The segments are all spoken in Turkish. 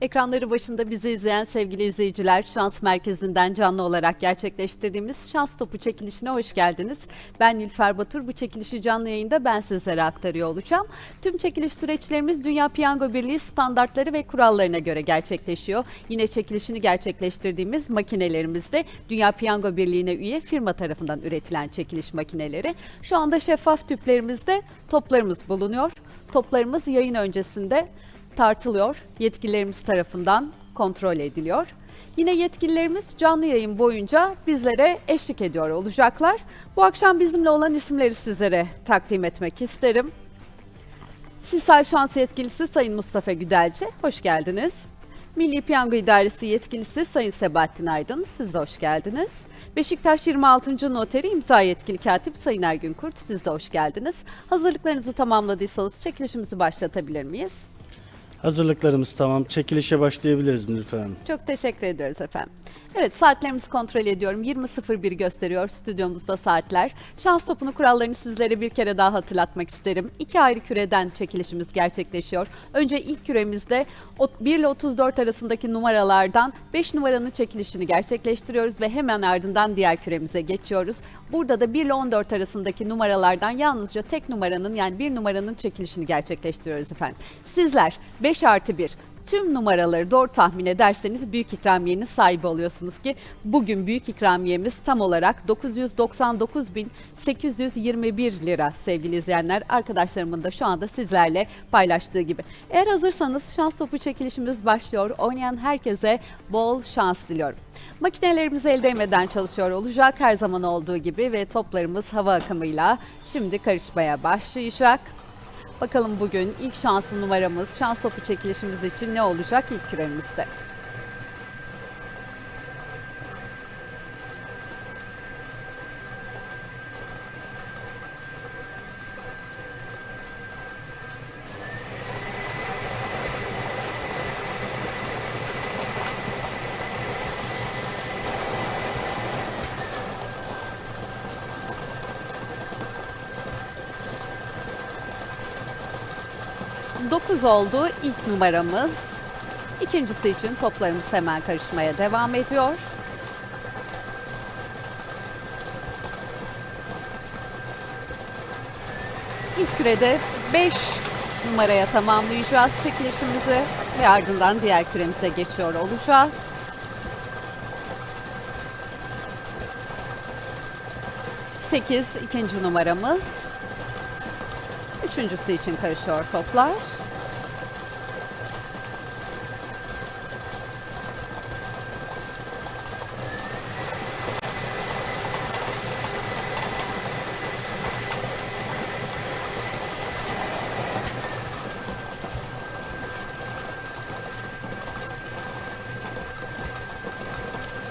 Ekranları başında bizi izleyen sevgili izleyiciler, Şans Merkezi'nden canlı olarak gerçekleştirdiğimiz Şans Topu çekilişine hoş geldiniz. Ben Nilfer Batur, bu çekilişi canlı yayında ben sizlere aktarıyor olacağım. Tüm çekiliş süreçlerimiz Dünya Piyango Birliği standartları ve kurallarına göre gerçekleşiyor. Yine çekilişini gerçekleştirdiğimiz makinelerimiz de Dünya Piyango Birliği'ne üye firma tarafından üretilen çekiliş makineleri. Şu anda şeffaf tüplerimizde toplarımız bulunuyor. Toplarımız yayın öncesinde tartılıyor, yetkililerimiz tarafından kontrol ediliyor. Yine yetkililerimiz canlı yayın boyunca bizlere eşlik ediyor olacaklar. Bu akşam bizimle olan isimleri sizlere takdim etmek isterim. Sisal Şans Yetkilisi Sayın Mustafa Güdelci, hoş geldiniz. Milli Piyango İdaresi Yetkilisi Sayın Sebahattin Aydın, siz de hoş geldiniz. Beşiktaş 26. Noteri İmza Yetkili Katip Sayın Ergün Kurt, siz de hoş geldiniz. Hazırlıklarınızı tamamladıysanız çekilişimizi başlatabilir miyiz? Hazırlıklarımız tamam. Çekilişe başlayabiliriz Nilüfer Hanım. Çok teşekkür ediyoruz efendim. Evet saatlerimizi kontrol ediyorum. 20.01 gösteriyor stüdyomuzda saatler. Şans topunu kurallarını sizlere bir kere daha hatırlatmak isterim. İki ayrı küreden çekilişimiz gerçekleşiyor. Önce ilk küremizde o- 1 ile 34 arasındaki numaralardan 5 numaranın çekilişini gerçekleştiriyoruz ve hemen ardından diğer küremize geçiyoruz. Burada da 1 ile 14 arasındaki numaralardan yalnızca tek numaranın yani bir numaranın çekilişini gerçekleştiriyoruz efendim. Sizler 5 artı 1 tüm numaraları doğru tahmin ederseniz büyük ikramiyenin sahibi oluyorsunuz ki bugün büyük ikramiyemiz tam olarak 999.821 lira sevgili izleyenler. Arkadaşlarımın da şu anda sizlerle paylaştığı gibi. Eğer hazırsanız şans topu çekilişimiz başlıyor. Oynayan herkese bol şans diliyorum. Makinelerimiz el değmeden çalışıyor olacak her zaman olduğu gibi ve toplarımız hava akımıyla şimdi karışmaya başlayacak. Bakalım bugün ilk şanslı numaramız, şans topu çekilişimiz için ne olacak ilk küremizde? Dokuz oldu ilk numaramız. İkincisi için toplarımız hemen karışmaya devam ediyor. İlk kürede 5 numaraya tamamlayacağız çekilişimizi ve ardından diğer küremize geçiyor olacağız. Sekiz ikinci numaramız. Üçüncüsü için karışıyor toplar.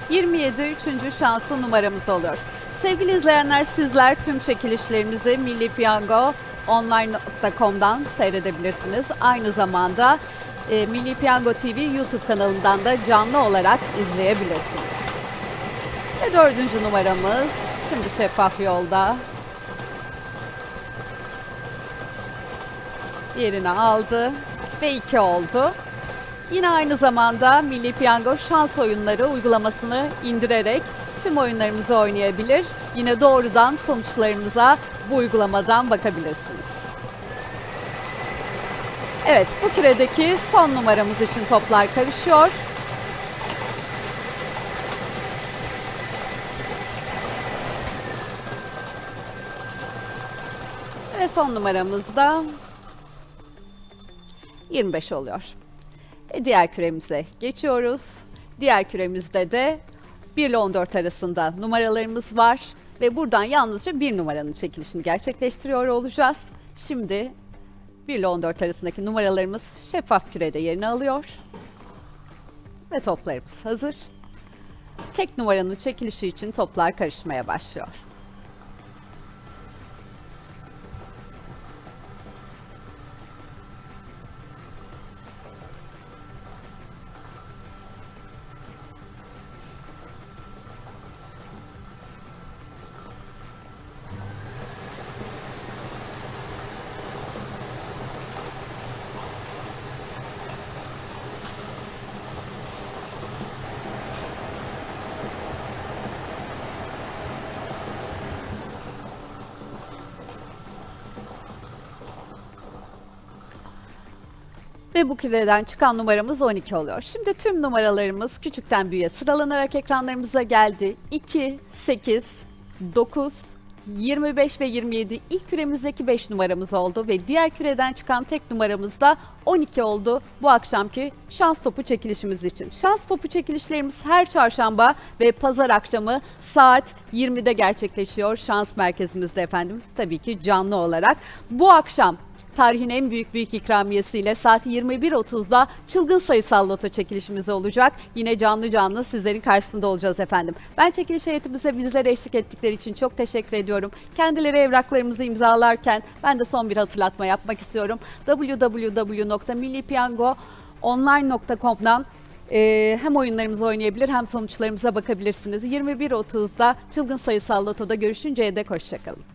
Yirmi üçüncü şanslı numaramız oluyor. Sevgili izleyenler sizler tüm çekilişlerimizi Milli Piyango online.com'dan seyredebilirsiniz. Aynı zamanda e, Milli Piyango TV YouTube kanalından da canlı olarak izleyebilirsiniz. Ve dördüncü numaramız şimdi şeffaf yolda. Yerini aldı ve iki oldu. Yine aynı zamanda Milli Piyango şans oyunları uygulamasını indirerek tüm oyunlarımızı oynayabilir. Yine doğrudan sonuçlarımıza bu uygulamadan bakabilirsiniz. Evet, bu küredeki son numaramız için toplar karışıyor. Ve son numaramız da 25 oluyor. E, diğer küremize geçiyoruz. Diğer küremizde de 1 ile 14 arasında numaralarımız var. Ve buradan yalnızca bir numaranın çekilişini gerçekleştiriyor olacağız. Şimdi 1 ile 14 arasındaki numaralarımız şeffaf kürede yerini alıyor. Ve toplarımız hazır. Tek numaranın çekilişi için toplar karışmaya başlıyor. Ve bu kireden çıkan numaramız 12 oluyor. Şimdi tüm numaralarımız küçükten büyüğe sıralanarak ekranlarımıza geldi. 2, 8, 9, 25 ve 27 ilk küremizdeki 5 numaramız oldu ve diğer küreden çıkan tek numaramız da 12 oldu bu akşamki şans topu çekilişimiz için. Şans topu çekilişlerimiz her çarşamba ve pazar akşamı saat 20'de gerçekleşiyor şans merkezimizde efendim. Tabii ki canlı olarak. Bu akşam Tarihin en büyük büyük ikramiyesiyle saat 21.30'da çılgın sayısal loto çekilişimiz olacak. Yine canlı canlı sizlerin karşısında olacağız efendim. Ben çekiliş heyetimize bizlere eşlik ettikleri için çok teşekkür ediyorum. Kendileri evraklarımızı imzalarken ben de son bir hatırlatma yapmak istiyorum. www.millipiyango.online.com'dan e, hem oyunlarımızı oynayabilir hem sonuçlarımıza bakabilirsiniz. 21.30'da çılgın sayısal lotoda görüşünceye dek hoşçakalın.